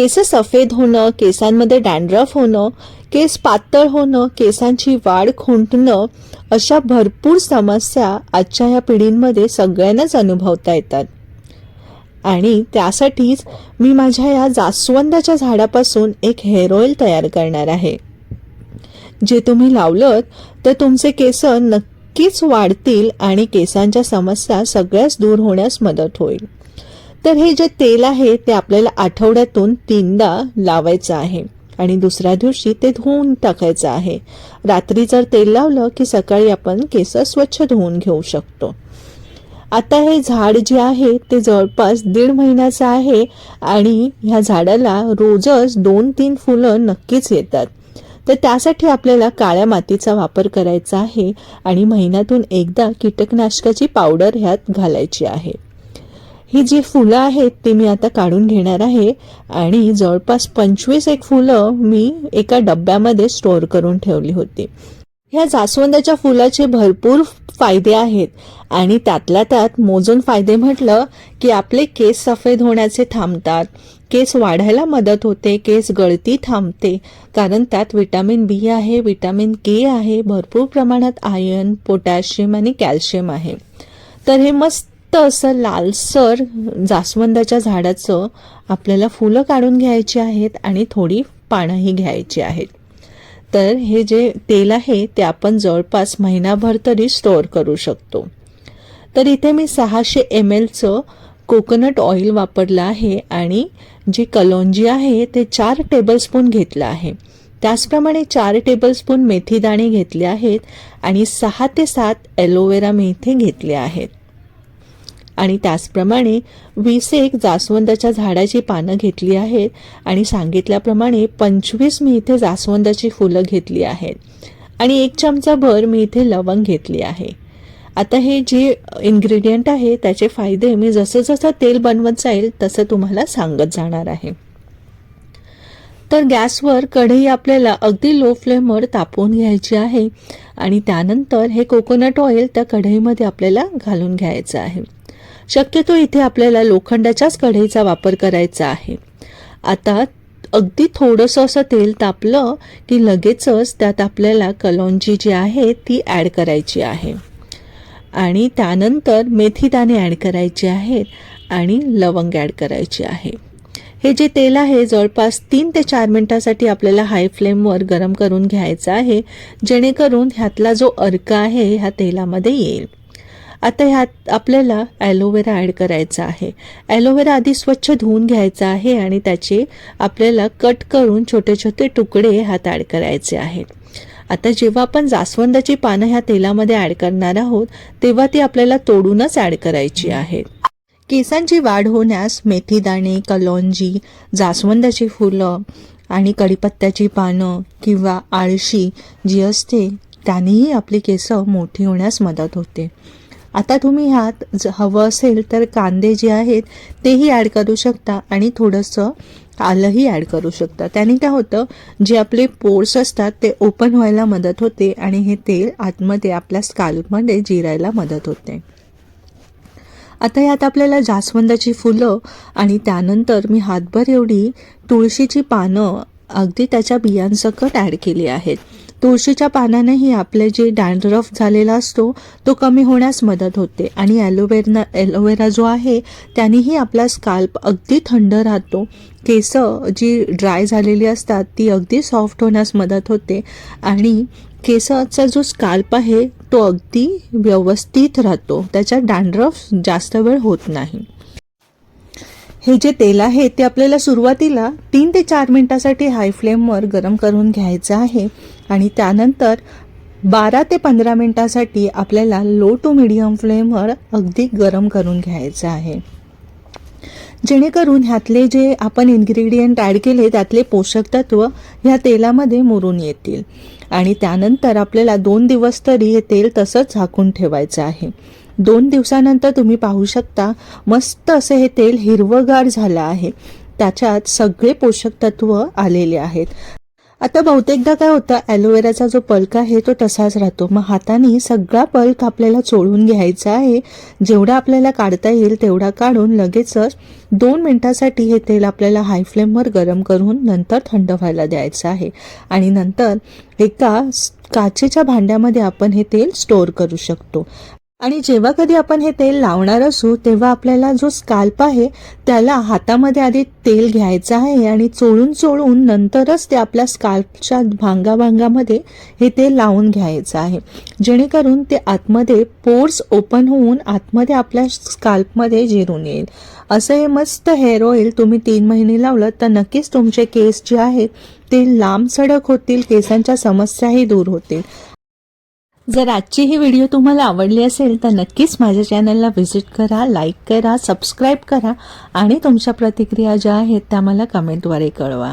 केस सफेद होणं केसांमध्ये डॅन्ड्रफ होणं केस पातळ होणं केसांची वाढ खुंटणं अशा भरपूर समस्या आजच्या या पिढींमध्ये सगळ्यांनाच अनुभवता येतात. आणि त्यासाठीच मी माझ्या या जास्वंदाच्या झाडापासून एक हेअर ऑइल तयार करणार आहे. जे तुम्ही लावलं तर तुमचे केस नक्कीच वाढतील आणि केसांच्या समस्या सगळ्याच दूर होण्यास मदत होईल. तर हे जे तेल आहे ते आपल्याला आठवड्यातून तीनदा लावायचं आहे. आणि दुसऱ्या दिवशी ते धुवून टाकायचं आहे. रात्री जर तेल लावलं की सकाळी आपण केस स्वच्छ धुवून घेऊ शकतो. आता हे झाड जे आहे ते जवळपास दीड महिन्याचं आहे आणि ह्या झाडाला रोजच दोन तीन फुलं नक्कीच येतात. तर त्यासाठी आपल्याला काळ्या मातीचा वापर करायचा आहे आणि महिन्यातून एकदा कीटकनाशकाची पावडर ह्यात घालायची आहे. ही जी फुलं आहेत ती मी आता काढून घेणार आहे. आणि जवळपास पंचवीस एक फुलं मी एका डब्यामध्ये स्टोअर करून ठेवली होती. ह्या जास्वंदाच्या फुलाचे भरपूर फायदे आहेत. आणि त्यातल्या त्यात मोजून फायदे म्हटलं की आपले केस सफेद होण्याचे थांबतात. केस वाढायला मदत होते केस गळती थांबते. कारण त्यात विटॅमिन बी आहे विटॅमिन के आहे भरपूर प्रमाणात आयर्न पोटॅशियम आणि कॅल्शियम आहे. तर हे मस्त असं लालसर जास्वंदाच्या झाडाचं आपल्याला फुलं काढून घ्यायची आहेत आणि थोडी पानंही घ्यायची आहेत. तर हे जे तेल आहे ते आपण जवळपास महिनाभर तरी स्टोअर करू शकतो. तर इथे मी सहाशे एम एलचं कोकोनट ऑइल वापरलं आहे आणि जी कलोंजी आहे ते चार टेबलस्पून घेतलं आहे. त्याचप्रमाणे चार टेबलस्पून मेथी दाणे घेतले आहेत आणि सहा ते सात ॲलोवेरा मी इथे घेतले आहेत. आणि त्याचप्रमाणे वीस एक जास्वंदाच्या झाडाची पानं घेतली आहेत आणि सांगितल्याप्रमाणे पंचवीस मी इथे जास्वंदाची फुलं घेतली आहेत. आणि एक चमचाभर मी इथे लवंग घेतली आहे. आता हे जे इन्ग्रेडियंट आहे त्याचे फायदे मी जसं जसं तेल बनवत जाईल तसं तुम्हाला सांगत जाणार आहे. तर गॅसवर कढई आपल्याला अगदी लो फ्लेमवर तापवून घ्यायची आहे आणि त्यानंतर हे कोकोनट ऑइल त्या कढईमध्ये आपल्याला घालून घ्यायचं आहे. शक्यतो इथे आपल्याला लोखंडाच्याच कढईचा वापर करायचा आहे. आता अगदी थोडंसं असं तेल तापलं की लगेचच त्यात आपल्याला कलोंजी जी आहे ती ॲड करायची आहे. आणि त्यानंतर मेथीदाणे ॲड करायचे आहेत आणि लवंग ॲड करायची आहे. हे जे तेल आहे जवळपास तीन ते चार मिनटासाठी आपल्याला हाय फ्लेमवर गरम करून घ्यायचं आहे जेणेकरून ह्यातला जो अर्क आहे ह्या तेलामध्ये येईल. आता ह्यात आपल्याला ॲलोवेरा ॲड करायचा आहे. ॲलोवेरा आधी स्वच्छ धुवून घ्यायचा आहे आणि त्याचे आपल्याला कट करून छोटे छोटे तुकडे ह्यात ॲड करायचे आहेत. आता जेव्हा आपण जास्वंदाची पानं ह्या तेलामध्ये ॲड करणार आहोत तेव्हा ती आपल्याला तोडूनच ॲड करायची आहेत केसांची वाढ होण्यास मेथीदाणे कलौंजी जास्वंदाची फुलं आणि कढीपत्त्याची पानं किंवा आळशी जी असते त्यानेही आपली केसं मोठी होण्यास मदत होते. आता तुम्ही ह्यात ज हवं असेल तर कांदे जे आहेत तेही ॲड करू शकता आणि थोडंसं आलंही ॲड करू शकता. त्याने काय होतं जे आपले पोर्स असतात ते ओपन व्हायला मदत होते आणि हे तेल आतमध्ये आपल्या स्काल्पमध्ये जिरायला मदत होते. आता यात आपल्याला जास्वंदाची फुलं आणि त्यानंतर मी हातभर एवढी तुळशीची पानं अगदी त्याच्या बियांसकट ॲड केली आहेत. तुळशीच्या पानानेही आपले जे डॅन्ड्रफ झालेला असतो तो कमी होण्यास मदत होते. आणि ॲलोवेरा ॲलोवेरा जो आहे त्यानेही आपला स्काल्प अगदी थंड राहतो. केस जी ड्राय झालेली असतात ती अगदी सॉफ्ट होण्यास मदत होते. आणि केसाचा जो स्काल्प आहे तो अगदी व्यवस्थित राहतो. त्याच्यात डॅन्ड्रफ जास्त वेळ होत नाही. हे जे तेल आहे ते आपल्याला सुरुवातीला तीन ते चार मिनटासाठी हाय फ्लेमवर गरम करून घ्यायचं आहे आणि त्यानंतर बारा ते पंधरा मिनटासाठी आपल्याला लो टू मिडियम फ्लेमवर अगदी गरम करून घ्यायचं आहे. जेणेकरून ह्यातले जे आपण इन्ग्रेडियंट ॲड केले त्यातले पोषक तत्व ह्या तेलामध्ये मुरून येतील. आणि त्यानंतर आपल्याला दोन दिवस तरी हे तेल तसंच झाकून ठेवायचं आहे. दोन दिवसानंतर तुम्ही पाहू शकता मस्त असे हे तेल हिरवगार झालं आहे. त्याच्यात सगळे पोषक तत्व आलेले आहेत. आता बहुतेकदा काय होतं ॲलोवेराचा जो पल्क आहे तो तसाच राहतो. मग हाताने सगळा पल्क आपल्याला चोळून घ्यायचा आहे. जेवढा आपल्याला काढता येईल तेवढा काढून लगेचच दोन मिनिटासाठी हे तेल आपल्याला हाय फ्लेमवर गरम करून नंतर थंड व्हायला द्यायचं आहे. आणि नंतर एका काचेच्या भांड्यामध्ये आपण हे तेल स्टोअर करू शकतो. आणि जेव्हा कधी आपण हे तेल लावणार असू तेव्हा आपल्याला जो स्काल्प आहे त्याला हातामध्ये आधी तेल घ्यायचं आहे आणि चोळून चोळून नंतरच ते आपल्या स्काल्पच्या भांगाभांगामध्ये हे तेल लावून घ्यायचं आहे. जेणेकरून ते आतमध्ये पोर्स ओपन होऊन आतमध्ये आपल्या स्काल्पमध्ये जिरून येईल. असं हे मस्त हेअर ऑइल तुम्ही तीन महिने लावलं तर नक्कीच तुमचे केस जे आहेत ते लांब सडक होतील केसांच्या समस्याही दूर होतील. जर आजची ही व्हिडिओ तुम्हाला आवडली असेल तर नक्कीच माझ्या चॅनलला व्हिजिट करा लाईक करा सबस्क्राईब करा आणि तुमच्या प्रतिक्रिया ज्या आहेत त्या मला कमेंटद्वारे कळवा.